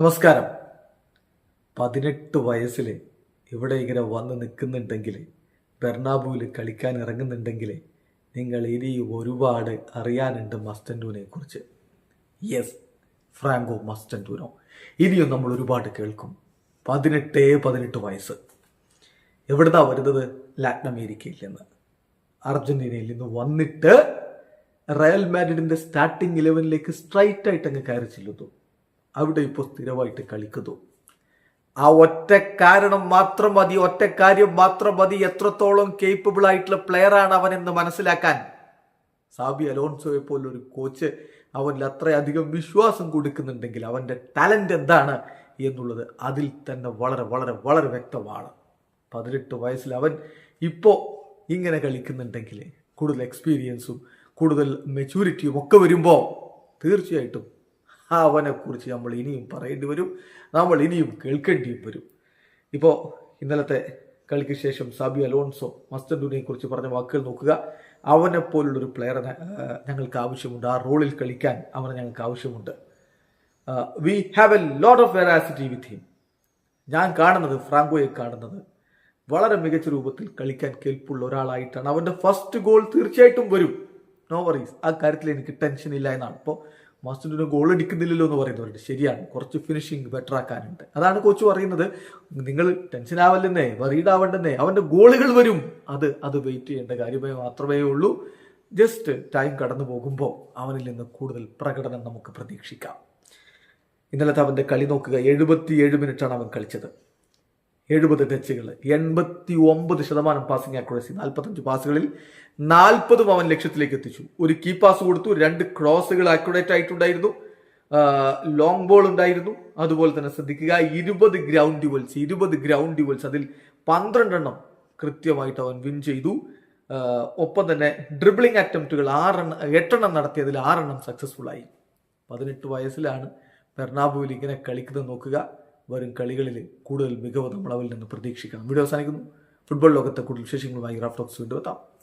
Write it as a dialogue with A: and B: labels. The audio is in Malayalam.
A: നമസ്കാരം. പതിനെട്ട് വയസ്സിൽ ഇവിടെ ഇങ്ങനെ വന്ന് നിൽക്കുന്നുണ്ടെങ്കിൽ ബെർണാബുവിൽ കളിക്കാൻ ഇറങ്ങുന്നുണ്ടെങ്കിൽ നിങ്ങൾ ഇനി ഒരുപാട് അറിയാനുണ്ട് മസ്റ്റൻഡൂനെ കുറിച്ച്. യെസ് ഫ്രാങ്കോ മസ്റ്റൻഡൂനോ. ഇനിയും നമ്മൾ ഒരുപാട് കേൾക്കും. പതിനെട്ടേ പതിനെട്ട് വയസ്സ്. എവിടുന്നാ വരുന്നത്? ലാറ്റിൻ അമേരിക്കയിൽ നിന്ന്. അർജന്റീനയിൽ നിന്ന് വന്നിട്ട് റയൽ മാഡ്രിഡിന്റെ സ്റ്റാർട്ടിംഗ് ഇലവനിലേക്ക് സ്ട്രൈറ്റ് ആയിട്ട് അങ്ങ് കയറി ചെല്ലുന്നു. അവിടെ ഇപ്പോൾ സ്ഥിരമായിട്ട് കളിക്കുന്നു. ആ ഒറ്റ കാരണം മാത്രം മതി ഒറ്റ കാര്യം മാത്രം മതി. എത്രത്തോളം കേപ്പബിൾ ആയിട്ടുള്ള പ്ലെയർ ആണ് അവൻ എന്ന് മനസ്സിലാക്കാൻ. സാബി അലോൺസോയെ പോലൊരു കോച്ച് അവനിൽ അത്രയധികം വിശ്വാസം കൊടുക്കുന്നുണ്ടെങ്കിൽ അവന്റെ ടാലന്റ് എന്താണ് എന്നുള്ളത് അതിൽ തന്നെ വളരെ വളരെ വളരെ വ്യക്തമാണ്. പതിനെട്ട് വയസ്സിൽ അവൻ ഇപ്പോൾ ഇങ്ങനെ കളിക്കുന്നുണ്ടെങ്കിൽ കൂടുതൽ എക്സ്പീരിയൻസും കൂടുതൽ മെച്യൂരിറ്റിയും ഒക്കെ വരുമ്പോൾ തീർച്ചയായിട്ടും അവനെക്കുറിച്ച് നമ്മൾ ഇനിയും പറയേണ്ടി വരും. നമ്മൾ ഇനിയും കേൾക്കേണ്ടിയും വരും. ഇപ്പോൾ ഇന്നലത്തെ കളിക്ക് ശേഷം സാബി അലോൺസോ മസ്റ്റൻഡൂനെ കുറിച്ച് പറഞ്ഞ വാക്കുകൾ നോക്കുക. അവനെ പോലുള്ളൊരു പ്ലെയറിനെ ഞങ്ങൾക്ക് ആവശ്യമുണ്ട്. ആ റോളിൽ കളിക്കാൻ അവനെ ഞങ്ങൾക്ക് ആവശ്യമുണ്ട്. We have a lot of veracity with him ഞാൻ കാണുന്നത് ഫ്രാങ്കോയെ കാണുന്നത് വളരെ മികച്ച രൂപത്തിൽ കളിക്കാൻ കേൾപ്പുള്ള ഒരാളായിട്ടാണ്. അവന്റെ ഫസ്റ്റ് ഗോൾ തീർച്ചയായിട്ടും വരും. നോ വറീസ് ആ കാര്യത്തിൽ എനിക്ക് ടെൻഷൻ ഇല്ല എന്നാണ്. ഇപ്പോൾ മാസ്റ്ററിന് ഗോൾ അടിക്കുന്നില്ലല്ലോ എന്ന് പറയുന്നവരുണ്ട് ശരിയാണ്. കുറച്ച് ഫിനിഷിംഗ് ബെറ്റർ ആക്കാനുണ്ട്. അതാണ് കോച്ച് പറയുന്നത്. നിങ്ങൾ ടെൻഷൻ ആവല്ലെന്നേ വറീഡ് ആവണ്ടെന്നേ അവന്റെ ഗോളുകൾ വരും. അത് അത് വെയിറ്റ് ചെയ്യേണ്ട കാര്യമേ മാത്രമേ ഉള്ളൂ. ജസ്റ്റ് ടൈം കടന്നു പോകുമ്പോൾ അവനിൽ നിന്ന് കൂടുതൽ പ്രകടനം നമുക്ക് പ്രതീക്ഷിക്കാം. ഇന്നലത്തെ അവന്റെ കളി നോക്കുക. എഴുപത്തിയേഴ് മിനിറ്റാണ് അവൻ കളിച്ചത്. എഴുപത് ടച്ചുകൾ എൺപത്തി ഒമ്പത് ശതമാനം പാസിംഗ് ആക്യുറസി നാൽപ്പത്തഞ്ച് പാസുകളിൽ നാൽപ്പതും അവൻ ലക്ഷ്യത്തിലേക്ക് എത്തിച്ചു. ഒരു കീ പാസ് കൊടുത്തു. രണ്ട് ക്രോസുകൾ ആക്യുറേറ്റ് ആയിട്ടുണ്ടായിരുന്നു. ലോങ് ബോൾ ഉണ്ടായിരുന്നു. അതുപോലെ തന്നെ ശ്രദ്ധിക്കുക ഇരുപത് ഗ്രൗണ്ട് ഡ്യുവൽസ് ഇരുപത് ഗ്രൗണ്ട് ഡ്യുവൽസ് അതിൽ പന്ത്രണ്ടെണ്ണം കൃത്യമായിട്ട് അവൻ വിൻ ചെയ്തു. ഒപ്പം തന്നെ ഡ്രിബിളിംഗ് അറ്റംപ്റ്റുകൾ ആറെണ്ണം എട്ടെണ്ണം നടത്തിയതിൽ ആറെണ്ണം സക്സസ്ഫുൾ ആയി. പതിനെട്ട് വയസ്സിലാണ് ബെർണാബുവിൽ ഇങ്ങനെ കളിക്കുന്നത് നോക്കുക. വരും കളികളിൽ കൂടുതൽ മികവ് നമ്മൾ അവരിൽ നിന്ന് പ്രതീക്ഷിക്കണം. വീഡിയോ അവസാനിക്കുന്നു. ഫുട്ബോൾ ലോകത്തെ കൂടുതൽ വിശേഷങ്ങളുമായി റാഫ്റ്റോക്സ് വീണ്ടും എത്താം.